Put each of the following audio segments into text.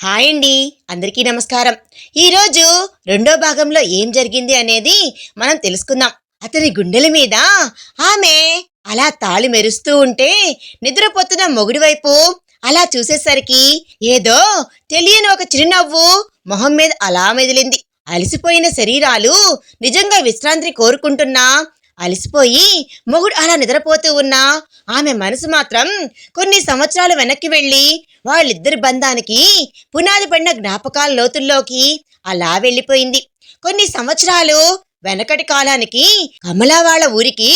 Hi అండి అందరికీ నమస్కారం. ఈరోజు రెండో భాగంలో ఏం జరిగింది అనేది మనం తెలుసుకుందాం. అతని గుండెల మీద ఆమె అలా తాళి మెరుస్తూ ఉంటే నిద్రపోతున్న మొగుడి వైపు అలా చూసేసరికి ఏదో తెలియని ఒక చిరునవ్వు మొహం మీద అలా మెదిలింది. అలసిపోయిన శరీరాలు నిజంగా విశ్రాంతిని కోరుకుంటున్నా అలసిపోయి మొగుడు అలా నిద్రపోతూ ఉన్నా ఆమె మనసు మాత్రం కొన్ని సంవత్సరాలు వెనక్కి వెళ్ళి వాళ్ళిద్దరి బంధానికి పునాది పడిన జ్ఞాపకాల లోతుల్లోకి అలా వెళ్ళిపోయింది. కొన్ని సంవత్సరాలు వెనకటి కాలానికి కమలా వాళ్ళ ఊరికి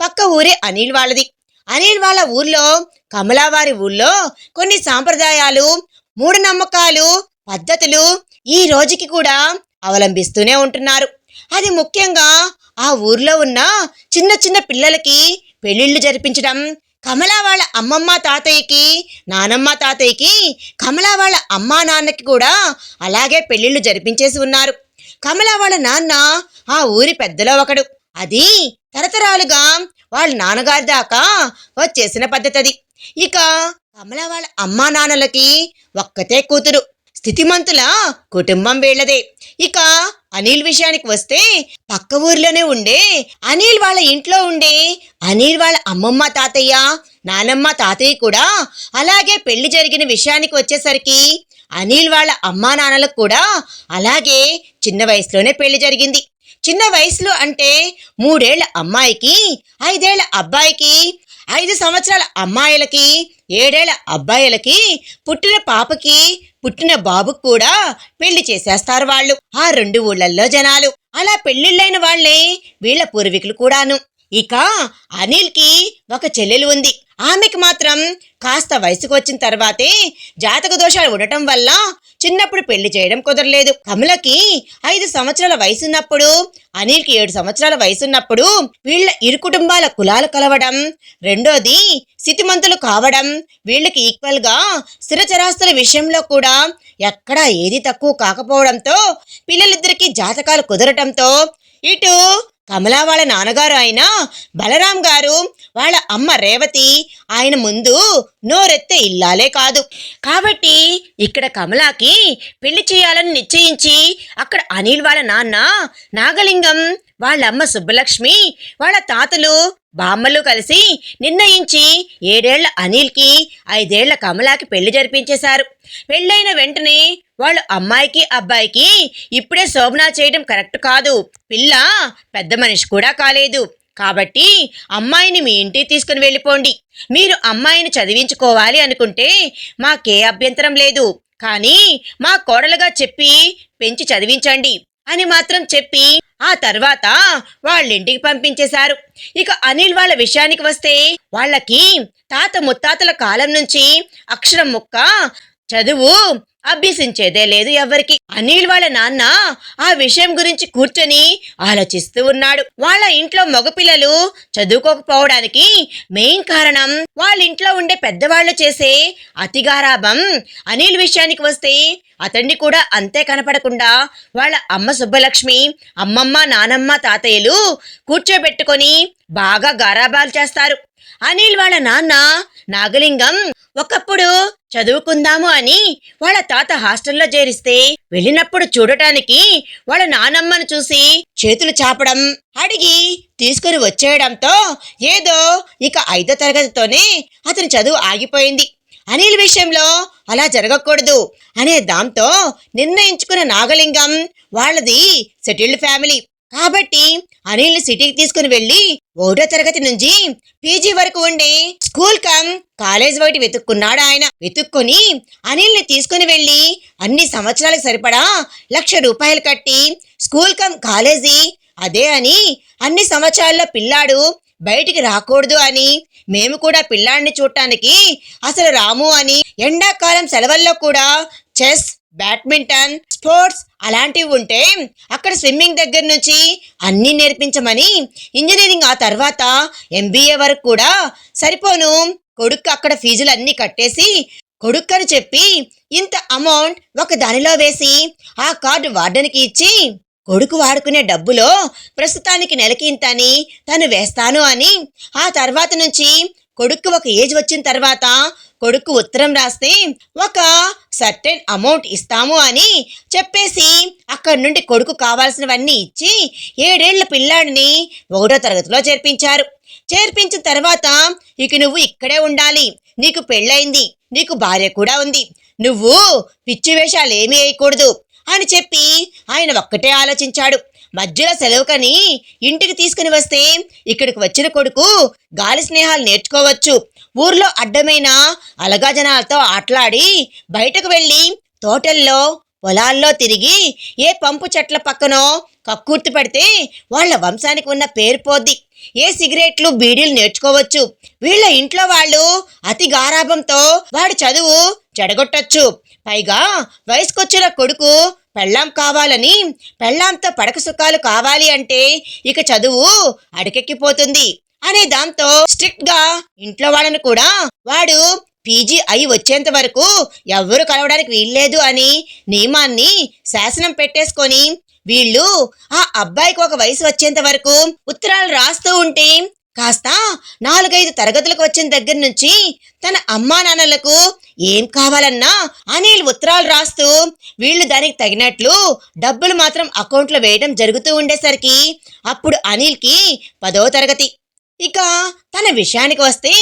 పక్క ఊరే అనిల్ వాళ్ళది. అనిల్ వాళ్ళ ఊర్లో కమలా వారి ఊర్లో కొన్ని సాంప్రదాయాలు మూఢనమ్మకాలు పద్ధతులు ఈ రోజుకి కూడా అవలంబిస్తూనే ఉంటున్నారు. అది ముఖ్యంగా ఆ ఊర్లో ఉన్న చిన్న చిన్న పిల్లలకి పెళ్ళిళ్ళు జరిపించడం కమలా వాళ్ళ అమ్మమ్మ తాతయ్యకి నానమ్మ తాతయ్యకి కమలా వాళ్ళ అమ్మా నాన్నకి కూడా అలాగే పెళ్ళిళ్ళు జరిపించేసి ఉన్నారు. కమలా వాళ్ళ నాన్న ఆ ఊరి పెద్దలో ఒకడు. అది తరతరాలుగా వాళ్ళ నాన్నగారి దాకా వచ్చేసిన పద్ధతి అది ఇక కమల వాళ్ళ అమ్మా నాన్నలకి ఒక్కతే కూతురు. స్థితిమంతుల కుటుంబం వీళ్ళదే. ఇక అనిల్ విషయానికి వస్తే పక్క ఊర్లోనే ఉండే. అనిల్ వాళ్ళ ఇంట్లో ఉండే. అనిల్ వాళ్ళ అమ్మమ్మ తాతయ్య నానమ్మ తాతయ్య కూడా అలాగే పెళ్ళి జరిగిన విషయానికి వచ్చేసరికి అనిల్ వాళ్ళ అమ్మా నాన్నలకు కూడా అలాగే చిన్న వయసులోనే పెళ్ళి జరిగింది. చిన్న వయసులో అంటే మూడేళ్ళ అమ్మాయికి ఐదేళ్ళ అబ్బాయికి ఐదు సంవత్సరాల అమ్మాయిలకి ఏడేళ్ళ అబ్బాయిలకి పుట్టిన పాపకి పుట్టిన బాబుకు కూడా పెళ్ళి చేసేస్తారు వాళ్ళు. ఆ రెండు ఊళ్ళల్లో జనాలు. అలా పెళ్ళిళ్ళైన వాళ్ళే వీళ్ళ పూర్వీకులు కూడాను. ఇక అనిల్కి ఒక చెల్లెలు ఉంది. ఆమెకి మాత్రం కాస్త వయసుకు వచ్చిన తర్వాతే జాతక దోషాలు ఉండటం వల్ల చిన్నప్పుడు పెళ్ళి చేయడం కుదరలేదు. కమలకి ఐదు సంవత్సరాల వయసున్నప్పుడు అనిల్కి ఏడు సంవత్సరాల వయసున్నప్పుడు వీళ్ళ ఇరు కుటుంబాల కులాలు కలవడం రెండోది స్థితిమంతులు కావడం వీళ్ళకి ఈక్వల్గా స్థిరచరాస్తుల విషయంలో కూడా ఎక్కడా ఏది తక్కువ కాకపోవడంతో పిల్లలిద్దరికీ జాతకాలు కుదరటంతో ఇటు కమలా వాళ్ళ నాన్నగారు ఆయన బలరాం గారు వాళ్ళ అమ్మ రేవతి ఆయన ముందు నోరెత్తే ఇల్లాలే కాదు. కాబట్టి ఇక్కడ కమలాకి పెళ్ళి చేయాలని నిశ్చయించి అక్కడ అనిల్ వాళ్ళ నాన్న నాగలింగం వాళ్ళ అమ్మ సుబ్బలక్ష్మి వాళ్ళ తాతలు బామ్మలు కలిసి నిర్ణయించి ఏడేళ్ళ అనిల్కి ఐదేళ్ళ కమలాకి పెళ్ళి జరిపించేశారు. పెళ్ళైన వెంటనే వాళ్ళు అమ్మాయికి అబ్బాయికి ఇప్పుడే శోభన చేయడం కరెక్ట్ కాదు. పిల్ల పెద్ద మనిషి కూడా కాలేదు. కాబట్టి అమ్మాయిని మీ ఇంటికి తీసుకుని వెళ్ళిపోండి. మీరు అమ్మాయిని చదివించుకోవాలి అనుకుంటే మాకే అభ్యంతరం లేదు. కానీ మా కోడలుగా చెప్పి పెంచి చదివించండి అని మాత్రం చెప్పి ఆ తర్వాత వాళ్ళింటికి పంపించేశారు. ఇక అనిల్ వాళ్ళ విషయానికి వస్తే వాళ్ళకి తాత ముత్తాతల కాలం నుంచి అక్షరం ముక్క చదువు అభ్యసించేదే లేదు ఎవరికి. అనిల్ వాళ్ళ నాన్న ఆ విషయం గురించి కూర్చొని ఆలోచిస్తూ ఉన్నాడు. వాళ్ళ ఇంట్లో మగపిల్లలు చదువుకోకపోవడానికి మెయిన్ కారణం వాళ్ళ ఇంట్లో ఉండే పెద్దవాళ్ళు చేసే అతిగారాభం. అనిల్ విషయానికి వస్తే అతన్ని కూడా అంతే కనపడకుండా వాళ్ళ అమ్మ సుబ్బలక్ష్మి అమ్మమ్మ నానమ్మ తాతయ్యలు కూర్చోబెట్టుకొని బాగా గారాబాలు చేస్తారు. అనిల్ వాళ్ళ నాన్న నాగలింగం ఒకప్పుడు చదువుకుందాము అని వాళ్ళ తాత హాస్టల్లో చేరిస్తే వెళ్ళినప్పుడు చూడటానికి వాళ్ళ నానమ్మను చూసి చేతులు చాపడం అడిగి తీసుకుని వచ్చేయడంతో ఏదో ఇక ఐదో తరగతితోనే అతని చదువు ఆగిపోయింది. అనిల్ విషయంలో అలా జరగకూడదు అనే దాంతో నిర్ణయించుకున్న నాగలింగం వాళ్ళది సెటిల్డ్ ఫ్యామిలీ. కాబట్టి అనిల్ని సిటీకి తీసుకుని వెళ్ళి ఒకటో తరగతి నుంచి పీజీ వరకు ఉండే స్కూల్ కమ్ కాలేజ్ ఒకటి వెతుక్కున్నాడు ఆయన. వెతుక్కొని అనిల్ని తీసుకుని వెళ్ళి అన్ని సంవత్సరాలకు సరిపడా లక్ష రూపాయలు కట్టి స్కూల్ కమ్ కాలేజీ అదే అని అన్ని సంవత్సరాల్లో పిల్లాడు బయటికి రాకూడదు అని మేము కూడా పిల్లాడిని చూడటానికి అసలు రాము అని ఎండాకాలం సెలవుల్లో కూడా చెస్ బ్యాడ్మింటన్ స్పోర్ట్స్ అలాంటివి ఉంటే అక్కడ స్విమ్మింగ్ దగ్గర నుంచి అన్నీ నేర్పించమని ఇంజనీరింగ్ ఆ తర్వాత ఎంబీఏ వరకు కూడా సరిపోను. కొడుకు అక్కడ ఫీజులు అన్నీ కట్టేసి కొడుక్కని చెప్పి ఇంత అమౌంట్ ఒక దానిలో వేసి ఆ కార్డు వార్డెన్కి ఇచ్చి కొడుకు వాడుకునే డబ్బులో ప్రస్తుతానికి నెలకి ఇంత అని తను వేస్తాను అని ఆ తర్వాత నుంచి కొడుకు ఒక ఏజ్ వచ్చిన తర్వాత కొడుకు ఉత్తరం రాస్తే ఒక సర్టెన్ అమౌంట్ ఇస్తాము అని చెప్పేసి అక్కడి నుండి కొడుకు కావాల్సినవన్నీ ఇచ్చి ఏడేళ్ళ పిల్లాడిని ఒకటో తరగతిలో చేర్పించారు. చేర్పించిన తర్వాత ఇక నువ్వు ఇక్కడే ఉండాలి. నీకు పెళ్ళైంది నీకు భార్య కూడా ఉంది. నువ్వు పిచ్చి వేషాలు ఏమీ వేయకూడదు అని చెప్పి ఆయన ఒక్కటే ఆలోచించాడు. మధ్యలో సెలవుకని ఇంటికి తీసుకుని వస్తే ఇక్కడికి వచ్చిన కొడుకు గాలి స్నేహాలు నేర్చుకోవచ్చు. ఊర్లో అడ్డమైన అలగాజనాలతో ఆటలాడి బయటకు వెళ్ళి తోటల్లో పొలాల్లో తిరిగి ఏ పంపు చెట్ల పక్కనో కక్కుర్తి పడితే వాళ్ళ వంశానికి ఉన్న పేరు పోద్ది. ఏ సిగరెట్లు బీడీలు నేర్చుకోవచ్చు. వీళ్ళ ఇంట్లో వాళ్ళు అతి గారాభంతో వాడి చదువు చెడగొట్టచ్చు. పైగా వయసుకొచ్చిన కొడుకు పెళ్ళాం కావాలని పెళ్ళాంతో పడక సుఖాలు కావాలి అంటే ఇక చదువు అడకెక్కిపోతుంది. అనే దాంతో స్ట్రిక్ట్గా ఇంట్లో వాళ్ళని కూడా వాడు పీజీ అయి వచ్చేంత వరకు ఎవ్వరు కలవడానికి వీల్లేదు అని నియమాన్ని శాసనం పెట్టేసుకొని వీళ్ళు ఆ అబ్బాయికి ఒక వయసు వచ్చేంత వరకు ఉత్తరాలు రాస్తూ ఉంటే కాస్త నాలుగైదు తరగతులకు వచ్చిన దగ్గర నుంచి తన అమ్మా నాన్నలకు ఏం కావాలన్నా అనిల్ ఉత్తరాలు రాస్తూ వీళ్ళు దానికి తగినట్లు డబ్బులు మాత్రం అకౌంట్లో వేయడం జరుగుతూ ఉండేసరికి అప్పుడు అనిల్కి పదో తరగతి. ఇక తన విషయానికి వస్తే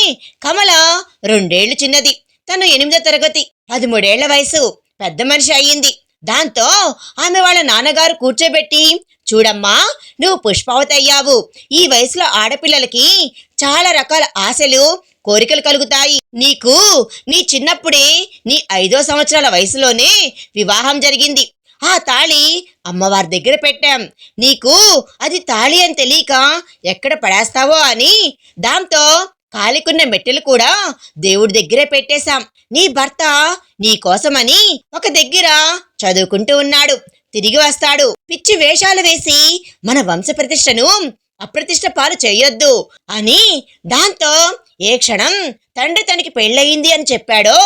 కమల రెండేళ్ళు చిన్నది. తను ఎనిమిదో తరగతి పదమూడేళ్ళ వయసు పెద్ద మనిషి అయ్యింది. దాంతో ఆమె వాళ్ళ నాన్నగారు కూర్చోబెట్టి చూడమ్మా నువ్వు పుష్పావతి అయ్యావు ఈ వయసులో ఆడపిల్లలకి చాలా రకాల ఆశలు కోరికలు కలుగుతాయి. నీకు నీ చిన్నప్పుడే నీ ఐదో సంవత్సరాల వయసులోనే వివాహం జరిగింది. ఆ తాళి అమ్మవారి దగ్గర పెట్టాం. నీకు అది తాళి అని తెలియక ఎక్కడ పడేస్తావో అని దాంతో కాలికున్న మెట్టెలు కూడా దేవుడి దగ్గరే పెట్టేశాం. నీ భర్త నీ కోసమని ఒక దగ్గర చదువుకుంటూ ఉన్నాడు. తిరిగి వస్తాడు. పిచ్చి వేషాలు వేసి మన వంశ ప్రతిష్టను అప్రతిష్ట పాలు చేయొద్దు అని దాంతో ఏ క్షణం తండ్రి తనకి పెళ్ళయింది అని చెప్పాడో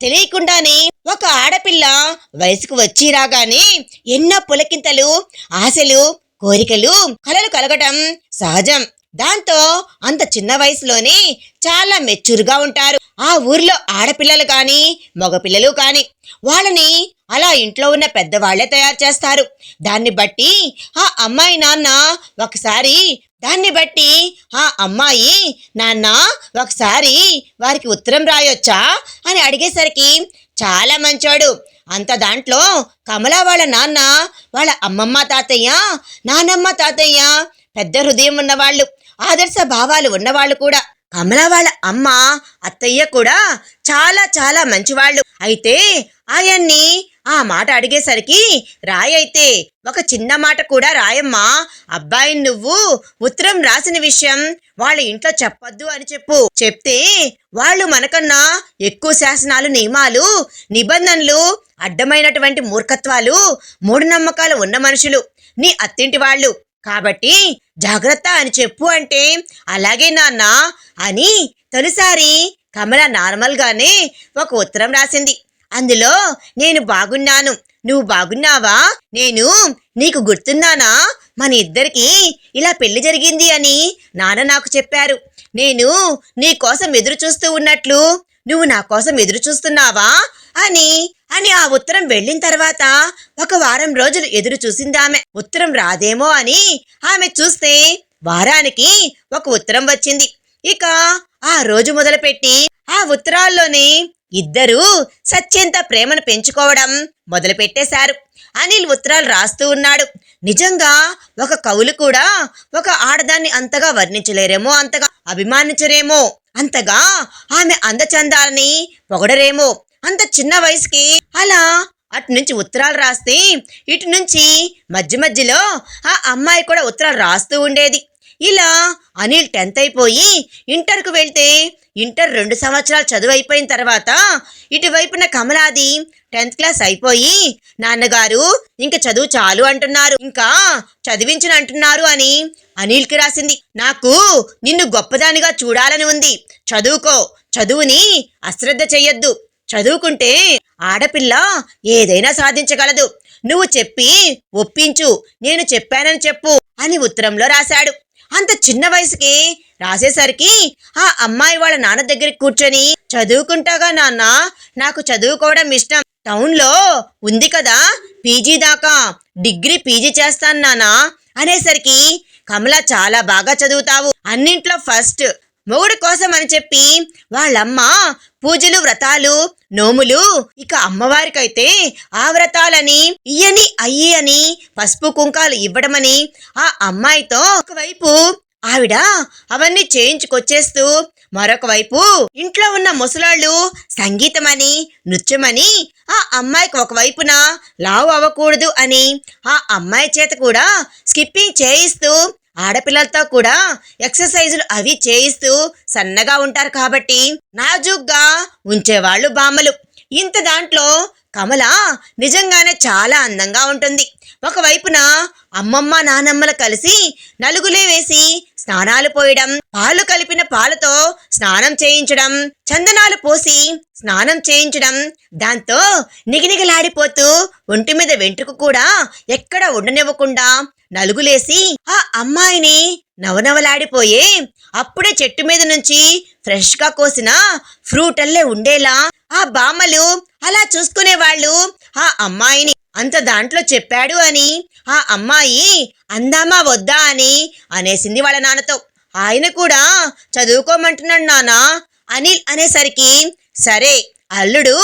తెలియకుండానే ఒక ఆడపిల్ల వయసుకు వచ్చి రాగానే ఎన్నో పులకింతలు ఆశలు కోరికలు కలలు కలగటం సహజం. దాంతో అంత చిన్న వయసులోనే చాలా మెచ్యూర్గా ఉంటారు. ఆ ఊర్లో ఆడపిల్లలు కాని మగపిల్లలు కాని వాళ్ళని అలా ఇంట్లో ఉన్న పెద్దవాళ్ళే తయారు చేస్తారు. దాన్ని బట్టి ఆ అమ్మాయి నాన్న ఒకసారి దాన్ని బట్టి ఆ అమ్మాయి నాన్న ఒకసారి వారికి ఉత్తరం రాయొచ్చా? అని అడిగేసరికి చాలా మంచోడు. అంత దాంట్లో కమల వాళ్ళ నాన్న వాళ్ళ అమ్మమ్మ తాతయ్య నానమ్మ తాతయ్య పెద్ద హృదయం ఉన్నవాళ్ళు ఆదర్శ భావాలు ఉన్నవాళ్ళు కూడా. కమల వాళ్ళ అమ్మ అత్తయ్య కూడా చాలా చాలా మంచివాళ్ళు. అయితే ఆయన్ని ఆ మాట అడిగేసరికి రాయైతే ఒక చిన్న మాట కూడా రాయమ్మా. అబ్బాయి నువ్వు ఉత్తరం రాసిన విషయం వాళ్ళ ఇంట్లో చెప్పొద్దు అని చెప్పు. చెప్తే వాళ్ళు మనకన్నా ఎక్కువ శాసనాలు నియమాలు నిబంధనలు అడ్డమైనటువంటి మూర్ఖత్వాలు మూఢనమ్మకాలు ఉన్న మనుషులు. నీ అత్తింటి వాళ్ళు. కాబట్టి జాగ్రత్త అని చెప్పు అంటే అలాగే నాన్న అని తొలిసారి కమల నార్మల్గానే ఒక ఉత్తరం రాసింది. అందులో నేను బాగున్నాను. నువ్వు బాగున్నావా? నేను నీకు గుర్తున్నానా మన ఇద్దరికి ఇలా పెళ్ళి జరిగింది అని నాన్న నాకు చెప్పారు. నేను నీ కోసం ఎదురు చూస్తూ ఉన్నట్లు నువ్వు నా కోసం ఎదురు చూస్తున్నావా? అని అని ఆ ఉత్తరం వెళ్ళిన తర్వాత ఒక వారం రోజులు ఎదురు చూసిందామె. ఉత్తరం రాదేమో అని ఆమె చూస్తే వారానికి ఒక ఉత్తరం వచ్చింది. ఇక ఆ రోజు మొదలుపెట్టి ఆ ఉత్తరాల్లోనే ఇద్దరూ సత్యంత ప్రేమను పెంచుకోవడం మొదలుపెట్టేశారు. అనిల్ ఉత్తరాలు రాస్తూ ఉన్నాడు. నిజంగా ఒక కవులు కూడా ఒక ఆడదాన్ని అంతగా వర్ణించలేరేమో అంతగా అభిమానించరేమో అంతగా ఆమె అందచందాలని పొగడరేమో అంత చిన్న వయసుకి అలా అటు నుంచి ఉత్తరాలు రాస్తే ఇటు నుంచి మధ్య మధ్యలో ఆ అమ్మాయి కూడా ఉత్తరాలు రాస్తూ ఉండేది. ఇలా అనిల్ టెన్త్ అయిపోయి ఇంటర్కు వెళ్తే ఇంటర్ రెండు సంవత్సరాలు చదువు అయిపోయిన తర్వాత ఇటువైపున కమలాది టెన్త్ క్లాస్ అయిపోయి నాన్నగారు ఇంక చదువు చాలు అంటున్నారు ఇంకా చదివించను అంటున్నారు అని అనిల్కి రాసింది. నాకు నిన్ను గొప్పదానిగా చూడాలని ఉంది. చదువుకో. చదువుని అశ్రద్ధ చెయ్యొద్దు. చదువుకుంటే ఆడపిల్ల ఏదైనా సాధించగలదు. నువ్వు చెప్పి ఒప్పించు. నేను చెప్పానని చెప్పు అని ఉత్తరంలో రాశాడు. అంత చిన్న వయసుకి రాసేసరికి ఆ అమ్మాయి వాళ్ళ నాన్న దగ్గరికి కూర్చొని చదువుకుంటాగా నాన్న? నాకు చదువుకోవడం ఇష్టం. టౌన్లో ఉంది కదా పీజీ దాకా. డిగ్రీ పీజీ చేస్తాను నానా అనేసరికి కమల చాలా బాగా చదువుతావు. అన్నింట్లో ఫస్ట్. మొగుడు కోసం అని చెప్పి వాళ్ళమ్మ పూజలు వ్రతాలు నోములు ఇక అమ్మవారికైతే ఆ వ్రతాలని ఇయ్యని అయ్యి అని పసుపు కుంకాలు ఇవ్వడమని ఆ అమ్మాయితో ఒకవైపు ఆవిడ అవన్నీ చేయించుకొచ్చేస్తూ మరొక వైపు ఇంట్లో ఉన్న ముసలాళ్ళు సంగీతమని నృత్యమని ఆ అమ్మాయికి ఒకవైపున లావు అవ్వకూడదు అని ఆ అమ్మాయి చేత కూడా స్కిప్పింగ్ చేయిస్తూ ఆడపిల్లలతో కూడా ఎక్సర్సైజులు అవి చేయిస్తూ సన్నగా ఉంటారు కాబట్టి నాజుగ్గా ఉంచేవాళ్ళు బామ్మలు. ఇంత దాంట్లో కమల నిజంగానే చాలా అందంగా ఉంటుంది. ఒకవైపున అమ్మమ్మ నానమ్మలు కలిసి నలుగులే వేసి స్నానాలు పోయడం పాలు కలిపిన పాలతో స్నానం చేయించడం చందనాలు పోసి స్నానం చేయించడం దాంతో నిగినిగలాడిపోతూ ఒంటి మీద వెంట్రుకు కూడా ఎక్కడ ఉండనివ్వకుండా నలుగులేసి ఆ అమ్మాయిని నవనవలాడిపోయే అప్పుడే చెట్టు మీద నుంచి ఫ్రెష్గా కోసిన ఫ్రూట్ అల్లే ఉండేలా ఆ బామ్మలు అలా చూసుకునే వాళ్ళు ఆ అమ్మాయిని అంత దాంట్లో చెప్పాడు అని ఆ అమ్మాయి అందామా వద్దా అని అనేసింది వాళ్ళ నాన్నతో. ఆయన కూడా చదువుకోమంటున్నాడు నానా అనిల్ అనేసరికి సరే అల్లుడు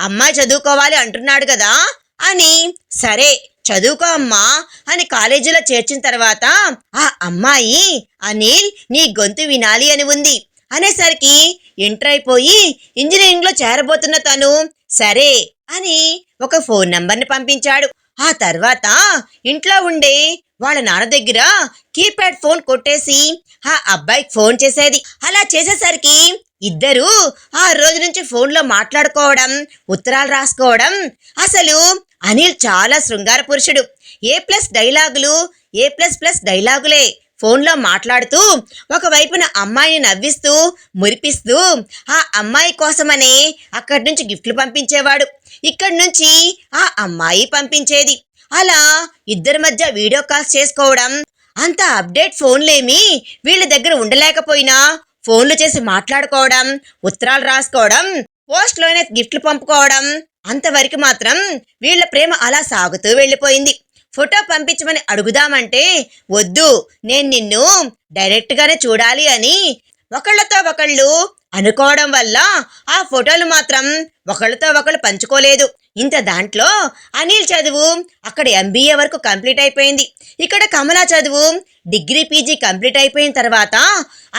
అమ్మాయి చదువుకోవాలి అంటున్నాడు కదా. అని సరే చదువుకో అమ్మా. అని కాలేజీలో చేర్చిన తర్వాత ఆ అమ్మాయి అనిల్ నీ గొంతు వినాలి అని ఉంది. అనేసరికి ఇంటర్ అయిపోయి ఇంజనీరింగ్లో చేరబోతున్న తను. సరే. అని ఒక ఫోన్ నంబర్ని పంపించాడు. ఆ తర్వాత ఇంట్లో ఉండే వాళ్ళ నాన్న దగ్గర కీప్యాడ్ ఫోన్ కొట్టేసి ఆ అబ్బాయికి ఫోన్ చేసేది. అలా చేసేసరికి ఇద్దరు ఆ రోజు నుంచి ఫోన్లో మాట్లాడుకోవడం ఉత్తరాలు రాసుకోవడం. అసలు అనిల్ చాలా శృంగార పురుషుడు. ఏ ప్లస్ డైలాగులు ఏ ప్లస్ ప్లస్ డైలాగులే. ఫోన్లో మాట్లాడుతూ ఒకవైపున అమ్మాయిని నవ్విస్తూ మురిపిస్తూ ఆ అమ్మాయి కోసమనే అక్కడి నుంచి గిఫ్ట్లు పంపించేవాడు. ఇక్కడి నుంచి ఆ అమ్మాయి పంపించేది. అలా ఇద్దరి మధ్య వీడియో కాల్స్ చేసుకోవడం అంత అప్డేట్ ఫోన్లేమి వీళ్ళ దగ్గర ఉండలేకపోయినా ఫోన్లు చేసి మాట్లాడుకోవడం ఉత్తరాలు రాసుకోవడం పోస్ట్లోనే గిఫ్ట్లు పంపుకోవడం అంతవరకు మాత్రం వీళ్ళ ప్రేమ అలా సాగుతూ వెళ్ళిపోయింది. ఫోటో పంపించమని అడుగుదామంటే వద్దు. నేను నిన్ను డైరెక్ట్గానే చూడాలి అని ఒకళ్ళతో ఒకళ్ళు అనుకోవడం వల్ల ఆ ఫోటోలు మాత్రం ఒకళ్ళతో ఒకళ్ళు పంచుకోలేదు. ఇంత దాంట్లో అనిల్ చదువు అక్కడ ఎంబీఏ వరకు కంప్లీట్ అయిపోయింది. ఇక్కడ కమల చదువు డిగ్రీ పీజీ కంప్లీట్ అయిపోయిన తర్వాత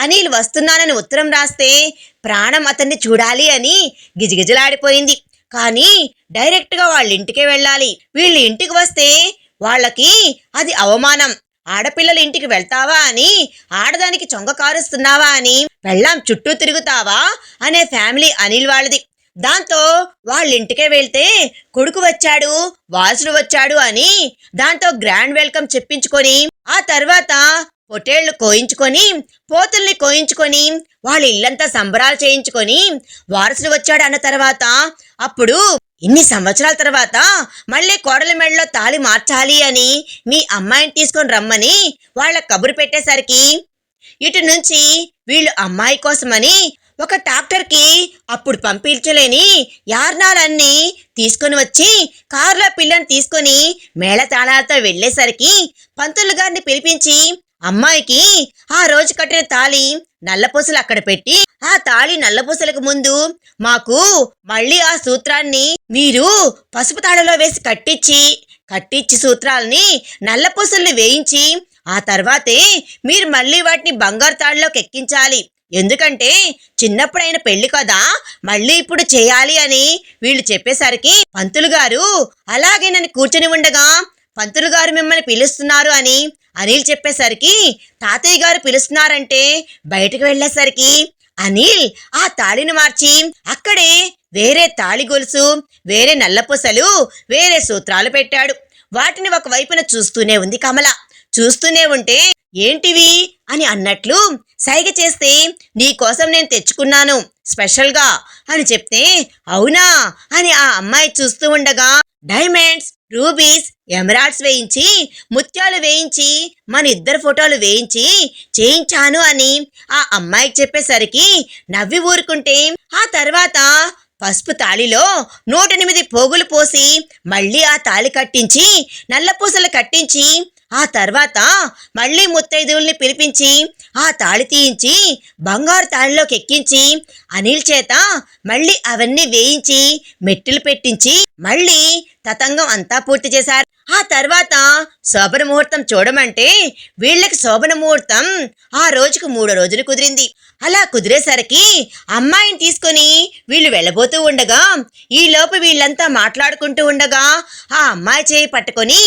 అనిల్ వస్తున్నానని ఉత్తరం రాస్తే ప్రాణం అతన్ని చూడాలి అని గిజగిజలాడిపోయింది. కానీ డైరెక్ట్గా వాళ్ళ ఇంటికే వెళ్ళాలి. వీళ్ళ ఇంటికి వస్తే వాళ్ళకి అది అవమానం. ఆడపిల్లల ఇంటికి వెళ్తావా అని ఆడదానికి చొంగ కారుస్తున్నావా అని వెళ్ళాం చుట్టూ తిరుగుతావా అనే ఫ్యామిలీ అనిల్ వాళ్ళది. దాంతో వాళ్ళ ఇంటికే వెళ్తే కొడుకు వచ్చాడు వాసుడు వచ్చాడు అని దాంతో గ్రాండ్ వెల్కమ్ చెప్పించుకొని ఆ తర్వాత పొటేళ్ళు కోయించుకొని పోతుల్ని కోయించుకొని వాళ్ళ ఇల్లంతా సంబరాలు చేయించుకొని వారసుడు వచ్చాడు అన్న తర్వాత అప్పుడు ఇన్ని సంవత్సరాల తర్వాత మళ్ళీ కోడల మెడలో తాళి మార్చాలి అని మీ అమ్మాయిని తీసుకొని రమ్మని వాళ్ళ కబురు పెట్టేసరికి ఇటు నుంచి వీళ్ళు అమ్మాయి కోసమని ఒక టాక్టర్కి అప్పుడు పంపించలేని యార్నాలన్నీ తీసుకొని వచ్చి కారులో పిల్లని తీసుకొని మేళతాళాలతో వెళ్ళేసరికి పంతులు గారిని పిలిపించి అమ్మాయికి ఆ రోజు కట్టిన తాళి నల్లపూసలు అక్కడ పెట్టి ఆ తాళి నల్లపూసలకు ముందు మాకు మళ్ళీ ఆ సూత్రాన్ని మీరు పసుపు తాళలో వేసి కట్టించి కట్టించి సూత్రాల్ని నల్లపూసల్ని వేయించి ఆ తర్వాతే మీరు మళ్ళీ వాటిని బంగారు తాడులోకి ఎక్కించాలి. ఎందుకంటే చిన్నప్పుడైన పెళ్ళి కదా మళ్ళీ ఇప్పుడు చేయాలి అని వీళ్ళు చెప్పేసరికి పంతులు గారు అలాగే నన్ను కూర్చొని ఉండగా పంతులు గారు మిమ్మల్ని పిలుస్తున్నారు అని అనిల్ చెప్పేసరికి తాతయ్య గారు పిలుస్తున్నారంటే బయటకు వెళ్ళేసరికి అనిల్ ఆ తాళిని మార్చి అక్కడే వేరే తాళి గొలుసు వేరే నల్లపూసలు వేరే సూత్రాలు పెట్టాడు. వాటిని ఒక వైపున చూస్తూనే ఉంది కమల. చూస్తూనే ఉంటే ఏంటివి? అని అన్నట్లు సైగ చేస్తే నీకోసం నేను తెచ్చుకున్నాను స్పెషల్గా అని చెప్తే అవునా? అని ఆ అమ్మాయి చూస్తూ ఉండగా డైమండ్స్ రూబీస్ ఎమరాల్డ్స్ వేయించి ముత్యాలు వేయించి మన ఇద్దరు ఫోటోలు వేయించి చేయించాను అని ఆ అమ్మాయికి చెప్పేసరికి నవ్వి ఊరుకుంటే ఆ తర్వాత పసుపు తాళిలో నూట ఎనిమిది పోగులు పోసి మళ్ళీ ఆ తాళి కట్టించి నల్లపూసలు కట్టించి ఆ తర్వాత మళ్ళీ ముత్తైదువుల్ని పిలిపించి ఆ తాళి తీయించి బంగారు తాళిలోకి ఎక్కించి అనిల్ చేత మళ్ళీ అవన్నీ వేయించి మెట్టులు పెట్టించి మళ్ళీ తతంగం అంతా పూర్తి చేశారు. ఆ తర్వాత శోభన ముహూర్తం చూడమంటే వీళ్ళకి శోభన ముహూర్తం ఆ రోజుకు మూడు రోజులు కుదిరింది. అలా కుదిరేసరికి అమ్మాయిని తీసుకొని వీళ్ళు వెళ్ళబోతూ ఉండగా ఈ లోపు వీళ్ళంతా మాట్లాడుకుంటూ ఉండగా ఆ అమ్మాయి చేయి పట్టుకొని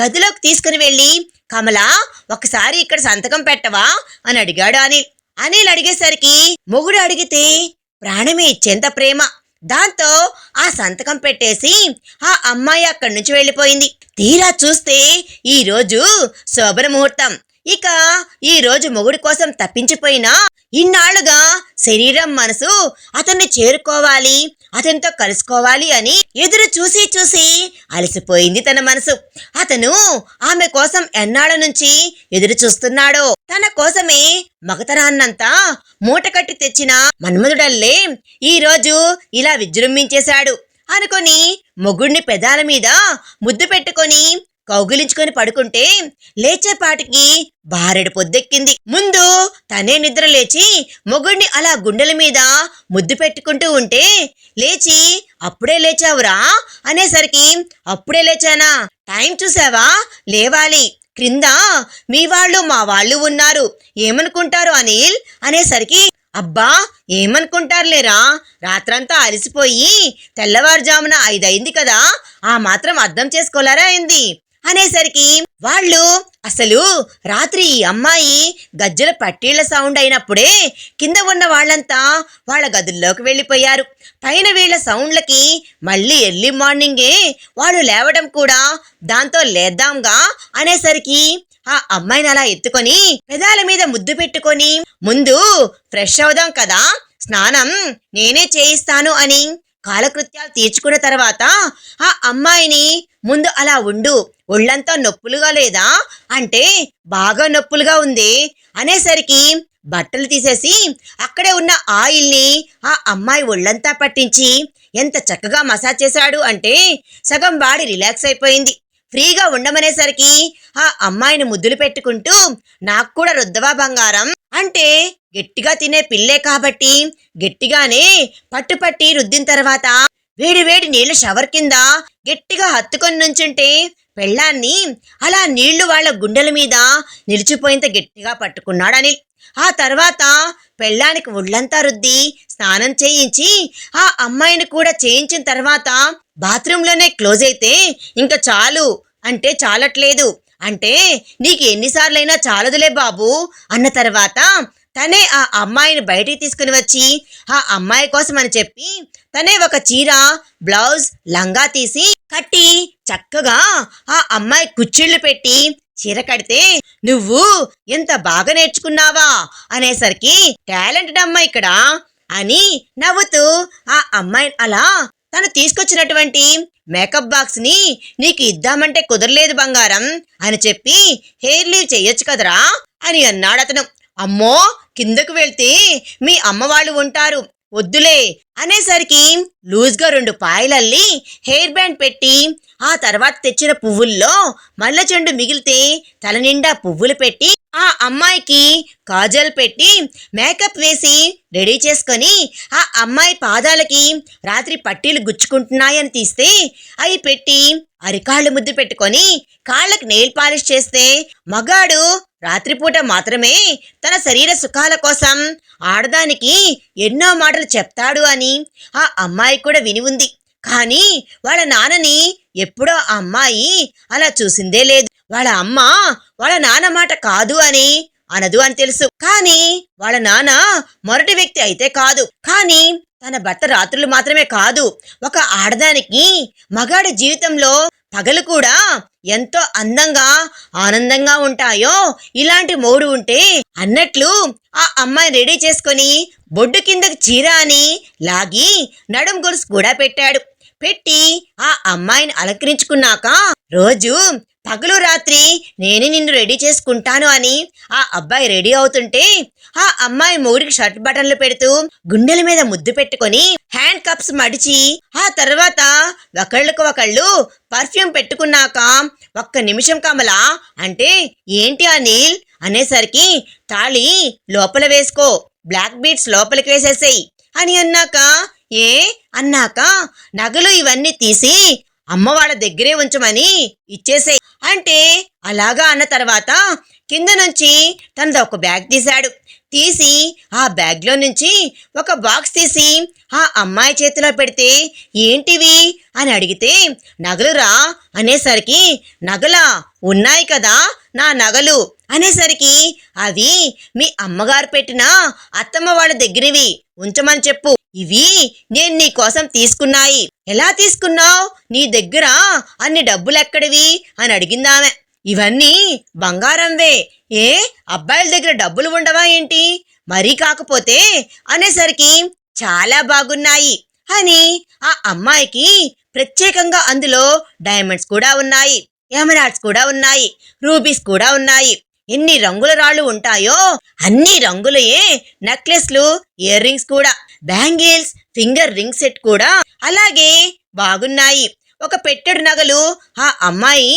గదిలోకి తీసుకుని వెళ్ళి కమలా ఒకసారి ఇక్కడ సంతకం పెట్టవా? అని అడిగాడు అనిల్. అనిల్ అడిగేసరికి మొగుడు అడిగితే ప్రాణమే ఇచ్చేంత ప్రేమ. దాంతో ఆ సంతకం పెట్టేసి ఆ అమ్మాయి అక్కడి నుంచి వెళ్ళిపోయింది. తీరా చూస్తే ఈ రోజు శోభన ముహూర్తం. ఇక ఈ రోజు మొగుడి కోసం తప్పించిపోయినా ఇన్నాళ్ళుగా శరీరం మనసు అతన్ని చేరుకోవాలి అతనితో కలుసుకోవాలి అని ఎదురు చూసి చూసి అలసిపోయింది తన మనసు. అతను ఆమె కోసం ఎన్నాళ్ళ నుంచి ఎదురు చూస్తున్నాడో తన కోసమే మగతనాన్నంతా మూటకట్టి తెచ్చిన మన్మధుడల్లే ఈ రోజు ఇలా విజృంభించేశాడు. అనుకొని మొగుడిని పెదాల మీద ముద్దు పెట్టుకొని కౌగిలించుకొని పడుకుంటే లేచేపాటికి బారెడు పొద్దెక్కింది. ముందు తనే నిద్ర లేచి మొగుడిని అలా గుండెల మీద ముద్దు పెట్టుకుంటూ ఉంటే లేచి అప్పుడే లేచావురా? అనేసరికి అప్పుడే లేచానా? టైం చూసావా? లేవాలి. క్రింద మీ వాళ్ళు మా వాళ్ళు ఉన్నారు. ఏమనుకుంటారు అనిల్? అనేసరికి అబ్బా ఏమనుకుంటారులేరా? రాత్రంతా అలసిపోయి తెల్లవారుజామున ఐదైంది కదా ఆ మాత్రం అర్థం చేసుకోలేరా అయింది అనేసరికి వాళ్ళు అసలు రాత్రి ఈ అమ్మాయి గజ్జల పట్టీళ్ళ సౌండ్ అయినప్పుడే కింద ఉన్న వాళ్ళంతా వాళ్ళ గదుల్లోకి వెళ్ళిపోయారు. పైన వీళ్ళ సౌండ్లకి మళ్ళీ ఎర్లీ మార్నింగే వాళ్ళు లేవడం కూడా దాంతో లేద్దాంగా అనేసరికి ఆ అమ్మాయిని అలా ఎత్తుకొని పెదాల మీద ముద్దు పెట్టుకొని ముందు ఫ్రెష్ అవుదాం కదా స్నానం నేనే చేయిస్తాను అని కాలకృత్యాలు తీర్చుకున్న తర్వాత ఆ అమ్మాయిని ముందు అలా ఉండు ఒళ్ళంతా నొప్పులుగా లేదా? అంటే బాగా నొప్పులుగా ఉంది. అనేసరికి బట్టలు తీసేసి అక్కడే ఉన్న ఆయిల్ని ఆ అమ్మాయి ఒళ్ళంతా పట్టించి ఎంత చక్కగా మసాజ్ చేశాడు అంటే సగం బాడీ రిలాక్స్ అయిపోయింది. ఫ్రీగా ఉండమనేసరికి ఆ అమ్మాయిని ముద్దులు పెట్టుకుంటూ నాకు కూడా రుద్దవా బంగారం? అంటే గట్టిగా తినే పిల్లే కాబట్టి గట్టిగానే పట్టుపట్టి రుద్దిన తర్వాత వేడి వేడి నీళ్ళు షవర్ కింద గట్టిగా హత్తుకొని నుంచుంటే పెళ్ళాన్ని అలా నీళ్ళు వాళ్ళ గుండెల మీద నిలిచిపోయేంత గట్టిగా పట్టుకున్నాడు అనిల్. ఆ తర్వాత పెళ్ళానికి ఒళ్ళంతా రుద్ది స్నానం చేయించి ఆ అమ్మాయిని కూడా చేయించిన తర్వాత బాత్రూంలోనే క్లోజ్ అయితే ఇంకా చాలు. అంటే చాలట్లేదు. అంటే నీకు ఎన్నిసార్లైనా చాలదులే బాబు అన్న తర్వాత తనే ఆ అమ్మాయిని బయటికి తీసుకుని వచ్చి ఆ అమ్మాయి కోసం అని చెప్పి తనే ఒక చీర బ్లౌజ్ లంగా తీసి కట్టి చక్కగా ఆ అమ్మాయి కుచ్చిళ్ళు పెట్టి చీర కడితే నువ్వు ఎంత బాగా నేర్చుకున్నావా అనేసరికి టాలెంటెడ్ అమ్మాయి ఇక్కడ అని నవ్వుతూ ఆ అమ్మాయి అలా తను తీసుకొచ్చినటువంటి మేకప్ బాక్స్ని నీకు ఇద్దామంటే కుదరలేదు బంగారం అని చెప్పి హెయిర్ లీవ్ చేయొచ్చు కదరా అని అన్నాడు అతను అమ్మో కిందకు వెళ్తే మీ అమ్మ వాళ్ళు ఉంటారు. వద్దులే అనేసరికి లూజ్గా రెండు పాయలల్లి హెయిర్ బ్యాండ్ పెట్టి ఆ తర్వాత తెచ్చిన పువ్వుల్లో మల్ల చెండు మిగిలితే తలనిండా పువ్వులు పెట్టి ఆ అమ్మాయికి కాజల్ పెట్టి మేకప్ వేసి రెడీ చేసుకొని ఆ అమ్మాయి పాదాలకి రాత్రి పట్టీలు గుచ్చుకుంటున్నాయని తీస్తే అవి పెట్టి అరికాళ్ళు ముద్దు పెట్టుకొని కాళ్ళకి నెయిల్ పాలిష్ చేస్తే మగాడు రాత్రిపూట మాత్రమే తన శరీర సుఖాల కోసం ఆడదానికి ఎన్నో మాటలు చెప్తాడు అని ఆ అమ్మాయి కూడా విని ఉంది. కానీ వాళ్ళ నాన్నని ఎప్పుడో ఆ అమ్మాయి అలా చూసిందే లేదు. వాళ్ళ అమ్మ వాళ్ళ నాన్న మాట కాదు అని అనదు అని తెలుసు. కానీ వాళ్ళ నాన్న మొరటి వ్యక్తి అయితే కాదు. కానీ తన భర్త రాత్రులు మాత్రమే కాదు. ఒక ఆడదానికి మగాడి జీవితంలో పగలు కూడా ఎంతో అందంగా ఆనందంగా ఉంటాయో ఇలాంటి మోడు ఉంటే అన్నట్లు ఆ అమ్మాయి రెడీ చేసుకొని బొడ్డు కిందకి చీర అని లాగి నడుం గొలుసు కూడా పెట్టాడు. పెట్టి ఆ అమ్మాయిని అలంకరించుకున్నాక రోజు పగలు రాత్రి నేనే నిన్ను రెడీ చేసుకుంటాను అని ఆ అబ్బాయి రెడీ అవుతుంటే ఆ అమ్మాయి మొగుడికి షర్ట్ బటన్లు పెడుతూ గుండెల మీద ముద్దు పెట్టుకొని హ్యాండ్ కప్స్ మడిచి ఆ తర్వాత ఒకళ్ళకు ఒకళ్ళు పర్ఫ్యూమ్ పెట్టుకున్నాక ఒక్క నిమిషం కమల అంటే ఏంటి అనిల్ అనేసరికి తాళి లోపల వేసుకో బ్లాక్ బీట్స్ లోపలికి వేసేసేయి అని అన్నాక ఏ? అన్నాక నగలు ఇవన్నీ తీసి అమ్మ వాళ్ళ దగ్గరే ఉంచమని ఇచ్చేసే అంటే అలాగా అన్న తర్వాత కింద నుంచి తనది ఒక బ్యాగ్ తీశాడు. తీసి ఆ బ్యాగ్లో నుంచి ఒక బాక్స్ తీసి ఆ అమ్మాయి చేతిలో పెడితే ఏంటివి అని అడిగితే నగలురా అనేసరికి నగలా? ఉన్నాయి కదా నా నగలు అనేసరికి అవి మీ అమ్మగారు పెట్టిన అత్తమ్మ వాళ్ళ దగ్గరవి. ఉంచమని చెప్పు. ఇవి నేను నీ కోసం తీసుకున్నాయి. ఎలా తీసుకున్నావు? నీ దగ్గర అన్ని డబ్బులు ఎక్కడివి అని అడిగిందామె. ఇవన్నీ బంగారంవే. ఏ? అబ్బాయిల దగ్గర డబ్బులు ఉండవా ఏంటి? మరీ కాకపోతే అనేసరికి చాలా బాగున్నాయి అని ఆ అమ్మాయికి ప్రత్యేకంగా అందులో డైమండ్స్ కూడా ఉన్నాయి ఎమరాల్డ్స్ కూడా ఉన్నాయి రూబీస్ కూడా ఉన్నాయి. ఎన్ని రంగుల రాళ్ళు ఉంటాయో అన్ని రంగులయే నెక్లెస్లు ఇయర్ రింగ్స్ కూడా బ్యాంగిల్స్ ఫింగర్ రింగ్ సెట్ కూడా అలాగే బాగున్నాయి. ఒక పెట్టెడు నగలు. ఆ అమ్మాయి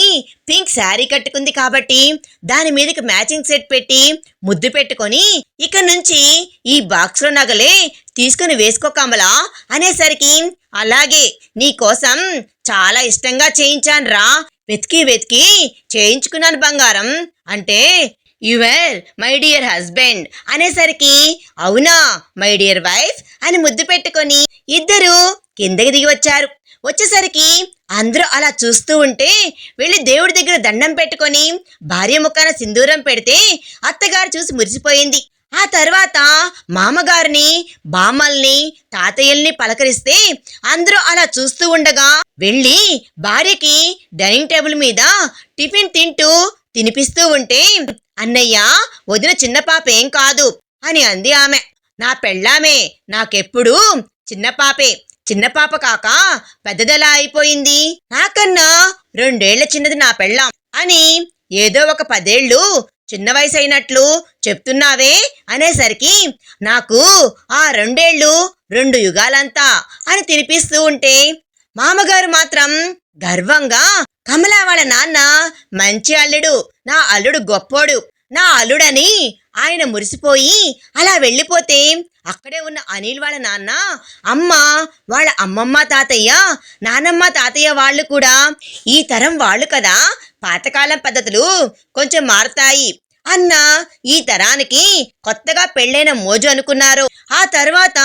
పింక్ శారీ కట్టుకుంది కాబట్టి దాని మీదకి మ్యాచింగ్ సెట్ పెట్టి ముద్దు పెట్టుకొని ఇక నుంచి ఈ బాక్స్లో నగలే తీసుకుని వేసుకో కమలా అనేసరికి అలాగే నీ కోసం చాలా ఇష్టంగా చేయించాను రా. వెతికి వెతికి చేయించుకున్నాను బంగారం. అంటే యువర్ మై డియర్ హస్బెండ్ అనేసరికి అవునా మై డియర్ వైఫ్ అని ముద్దు పెట్టుకొని ఇద్దరు కిందకి దిగి వచ్చారు. వచ్చేసరికి అందరూ అలా చూస్తూ ఉంటే వెళ్ళి దేవుడి దగ్గర దండం పెట్టుకొని భార్య ముఖాన సింధూరం పెడితే అత్తగారు చూసి మురిసిపోయింది. ఆ తర్వాత మామగారిని బామ్మల్ని తాతయ్యల్ని పలకరిస్తే అందరూ అలా చూస్తూ ఉండగా వెళ్ళి భార్యకి డైనింగ్ టేబుల్ మీద టిఫిన్ తింటూ తినిపిస్తూ ఉంటే అన్నయ్య వదిన చిన్న పాప ఏం కాదు అని అంది ఆమె. నా పెళ్ళామే నాకెప్పుడు చిన్న పాపే చిన్న పాప కాక పెద్దదెలా అయిపోయింది? నాకన్నా రెండేళ్ళ చిన్నది నా పెళ్ళాం అని ఏదో ఒక పదేళ్ళు చిన్న వయసు అయినట్లు చెప్తున్నావే అనేసరికి నాకు ఆ రెండేళ్ళు రెండు యుగాలంతా అని తినిపిస్తూ ఉంటే మామగారు మాత్రం గర్వంగా కమలా వాళ్ళ నాన్న మంచి అల్లుడు నా అల్లుడు గొప్పోడు నా అల్లుడని. ఆయన మురిసిపోయి అలా వెళ్ళిపోతే అక్కడే ఉన్న అనిల్ వాళ్ళ నాన్న అమ్మ వాళ్ళ అమ్మమ్మ తాతయ్య నానమ్మ తాతయ్య వాళ్ళు కూడా ఈ తరం వాళ్ళు కదా పాతకాలం పద్ధతులు కొంచెం మారుతాయి. అన్న ఈ తరానికి కొత్తగా పెళ్ళైన మోజు అనుకున్నారు. ఆ తర్వాత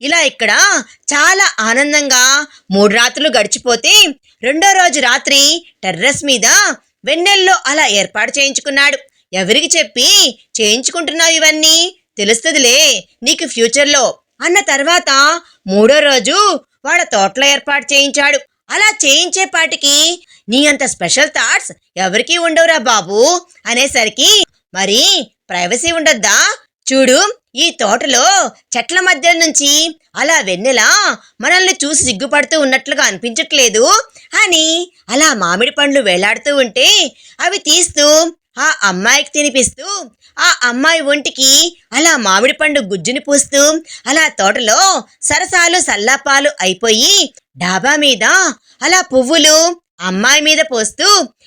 ఇలా ఇక్కడ చాలా ఆనందంగా మూడు రాత్రులు గడిచిపోతే రెండో రోజు రాత్రి టెర్రస్ మీద వెన్నెల్లో అలా ఏర్పాటు చేయించుకున్నాడు. ఎవరికి చెప్పి చేయించుకుంటున్నావు ఇవన్నీ? తెలుస్తుందిలే నీకు ఫ్యూచర్లో. అన్న తర్వాత మూడో రోజు వాళ్ళ తోటలో ఏర్పాటు చేయించాడు. అలా చేయించేపాటికి నీ అంత స్పెషల్ థాట్స్ ఎవరికీ ఉండవురా బాబు? అనేసరికి మరి ప్రైవసీ ఉండద్దా? చూడు ఈ తోటలో చెట్ల మధ్య నుంచి అలా వెన్నెలా మనల్ని చూసి సిగ్గుపడుతూ ఉన్నట్లుగా అనిపించట్లేదు. అని అలా మామిడి పండ్లు వేలాడుతూ ఉంటే అవి తీస్తూ ఆ అమ్మాయికి తినిపిస్తూ ఆ అమ్మాయి ఒంటికి అలా మామిడి పండు గుజ్జుని పూస్తూ అలా తోటలో సరసాలు సల్లాపాలు అయిపోయి డాబా మీద అలా పువ్వులు అమ్మాయి మీద పోస్తూ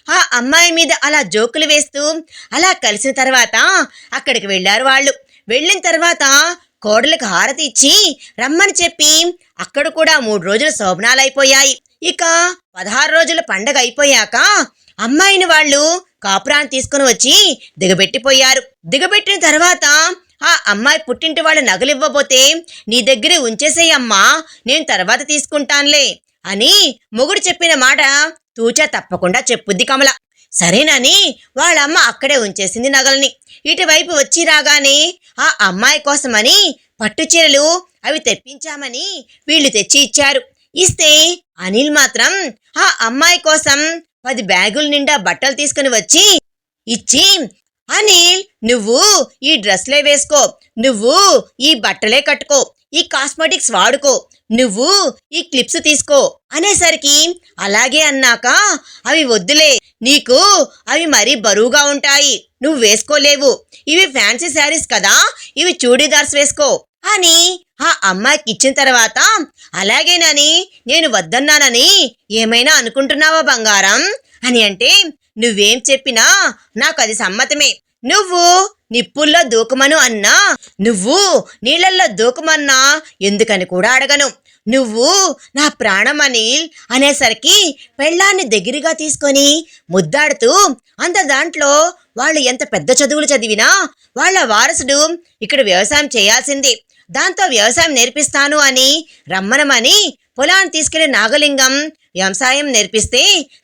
ఆ అమ్మాయి మీద అలా జోకులు వేస్తూ అలా కలిసిన తర్వాత అక్కడికి వెళ్ళారు వాళ్ళు. వెళ్ళిన తర్వాత కోడలకు హారతి ఇచ్చి రమ్మని చెప్పి అక్కడ కూడా మూడు రోజులు శోభనాలైపోయాయి ఇక పదహారు రోజుల పండగ అయిపోయాక అమ్మాయిని వాళ్ళు కాపురాన్ని తీసుకుని వచ్చి దిగబెట్టిపోయారు. దిగబెట్టిన తర్వాత ఆ అమ్మాయి పుట్టింటి వాళ్ళ నగలివ్వబోతే నీ దగ్గరే ఉంచేసేయమ్మా నేను తర్వాత తీసుకుంటానులే అని మొగుడు చెప్పిన మాట తూచా తప్పకుండా చెప్పుద్ది కమల. సరేనని వాళ్ళమ్మ అక్కడే ఉంచేసింది నగల్ని. ఇటువైపు వచ్చి రాగానే ఆ అమ్మాయి కోసమని పట్టు చీరలు అవి తెప్పించామని వీళ్ళు తెచ్చి ఇచ్చారు. ఇస్తే అనిల్ మాత్రం ఆ అమ్మాయి కోసం పది బ్యాగుల నిండా బట్టలు తీసుకుని వచ్చి ఇచ్చి అనిల్ నువ్వు ఈ డ్రెస్లే వేసుకో నువ్వు ఈ బట్టలే కట్టుకో ఈ కాస్మెటిక్స్ వాడుకో నువ్వు ఈ క్లిప్స్ తీసుకో అనేసరికి అలాగే అన్నాక అవి వద్దులే నీకు అవి మరీ బరువుగా ఉంటాయి నువ్వు వేసుకోలేవు ఇవి ఫ్యాన్సీ శారీస్ కదా ఇవి చూడీదార్స్ వేసుకో అని ఆ అమ్మాయికి ఇచ్చిన తర్వాత అలాగేనని నేను వద్దన్నానని ఏమైనా అనుకుంటున్నావా బంగారం? అని అంటే నువ్వేం చెప్పినా నాకు అది సమ్మతమే. నువ్వు నిప్పుల్లో దూకమను అన్నా నువ్వు నీళ్ళల్లో దూకమన్నా ఎందుకని కూడా అడగను. నువ్వు నా ప్రాణం అనిల్ అనేసరికి పెళ్ళాన్ని దగ్గరగా తీసుకొని ముద్దాడుతూ అంత దాంట్లో వాళ్ళు ఎంత పెద్ద చదువులు చదివినా వాళ్ళ వారసుడు ఇక్కడ వ్యవసాయం చేయాల్సింది. దాంతో వ్యవసాయం నేర్పిస్తాను అని రమ్మనమని పొలాన్ని తీసుకెళ్ళి నాగలింగం వ్యవసాయం నేర్పిస్తే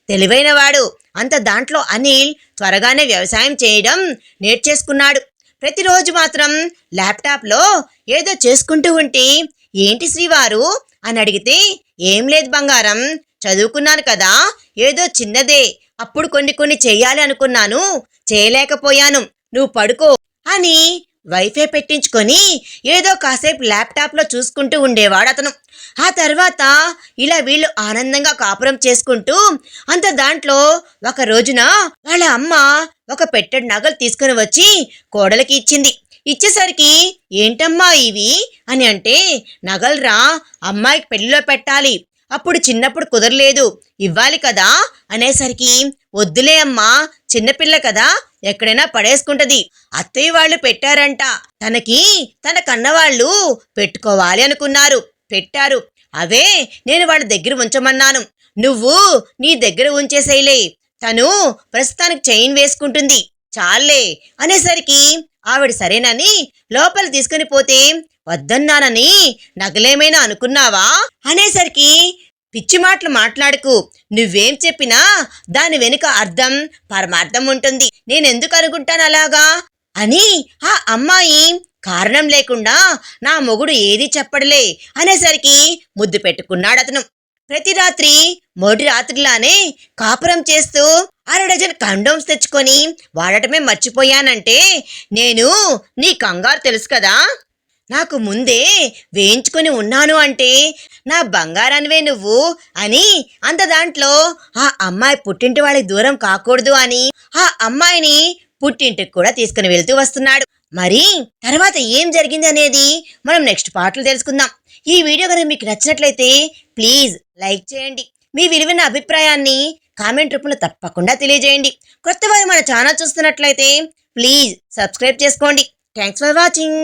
తెలివైనవాడు. అంత దాంట్లో అనిల్ త్వరగానే వ్యవసాయం చేయడం నేర్చేసుకున్నాడు. ప్రతిరోజు మాత్రం ల్యాప్టాప్లో ఏదో చేసుకుంటూ ఉంటే ఏంటి శ్రీవారు? అని అడిగితే ఏం లేదు బంగారం చదువుకున్నాను కదా ఏదో చిన్నదే అప్పుడు కొన్ని కొన్ని చేయాలి అనుకున్నాను చేయలేకపోయాను నువ్వు పడుకో అని వైఫై పెట్టించుకొని ఏదో కాసేపు ల్యాప్టాప్లో చూసుకుంటూ ఉండేవాడు అతను. ఆ తర్వాత ఇలా వీళ్ళు ఆనందంగా కాపురం చేసుకుంటూ అంత దాంట్లో ఒక రోజున వాళ్ళ అమ్మ ఒక పెట్టెడు నగలు తీసుకుని వచ్చి కోడలికి ఇచ్చింది. ఇచ్చేసరికి ఏంటమ్మా ఇవి? అని అంటే నగలురా అమ్మాయికి పెళ్ళిలో పెట్టాలి. అప్పుడు చిన్నప్పుడు కుదరలేదు. ఇవ్వాలి కదా? అనేసరికి వద్దులే అమ్మా చిన్నపిల్ల కదా ఎక్కడైనా పడేసుకుంటది. అత్తయ్య వాళ్ళు పెట్టారంట. తనకి తన కన్నవాళ్ళు పెట్టుకోవాలి అనుకున్నారు. పెట్టారు. అవే నేను వాళ్ళ దగ్గర ఉంచమన్నాను. నువ్వు నీ దగ్గర ఉంచేసేయలే తను ప్రస్తుతానికి చైన్ వేసుకుంటుంది. చాలే అనేసరికి ఆవిడ సరేనని? లోపల తీసుకుని పోతే వద్దన్నానని నగలేమైనా అనుకున్నావా? అనేసరికి పిచ్చి మాటలు మాట్లాడుకు. నువ్వేం చెప్పినా దాని వెనుక అర్థం పరమార్థం ఉంటుంది. నేనెందుకు అనుకుంటాను అలాగా? అని ఆ అమ్మాయి కారణం లేకుండా నా మొగుడు ఏది చెప్పడలే అనేసరికి ముద్దు పెట్టుకున్నాడు అతను ప్రతి రాత్రి మొదటి రాత్రిలానే కాపురం చేస్తూ అర డజన్ కండోమ్స్ తెచ్చుకొని వాడటమే మర్చిపోయానంటే నేను నీ కంగారు తెలుసు కదా. నాకు ముందే వేయించుకొని ఉన్నాను అంటే నా బంగారానివే నువ్వు అని అంత దాంట్లో ఆ అమ్మాయి పుట్టింటి వాళ్ళకి దూరం కాకూడదు అని ఆ అమ్మాయిని పుట్టింటికి కూడా తీసుకుని వెళ్తూ వస్తున్నాడు. మరి తర్వాత ఏం జరిగింది అనేది మనం నెక్స్ట్ పాటలు తెలుసుకుందాం. ఈ వీడియో కనుక మీకు నచ్చినట్లయితే ప్లీజ్ లైక్ చేయండి. మీ విలువైన అభిప్రాయాన్ని కామెంట్ రూపంలో తప్పకుండా తెలియజేయండి. కొత్త వారు మన ఛానల్ చూస్తున్నట్లయితే ప్లీజ్ సబ్స్క్రైబ్ చేసుకోండి. Thanks for watching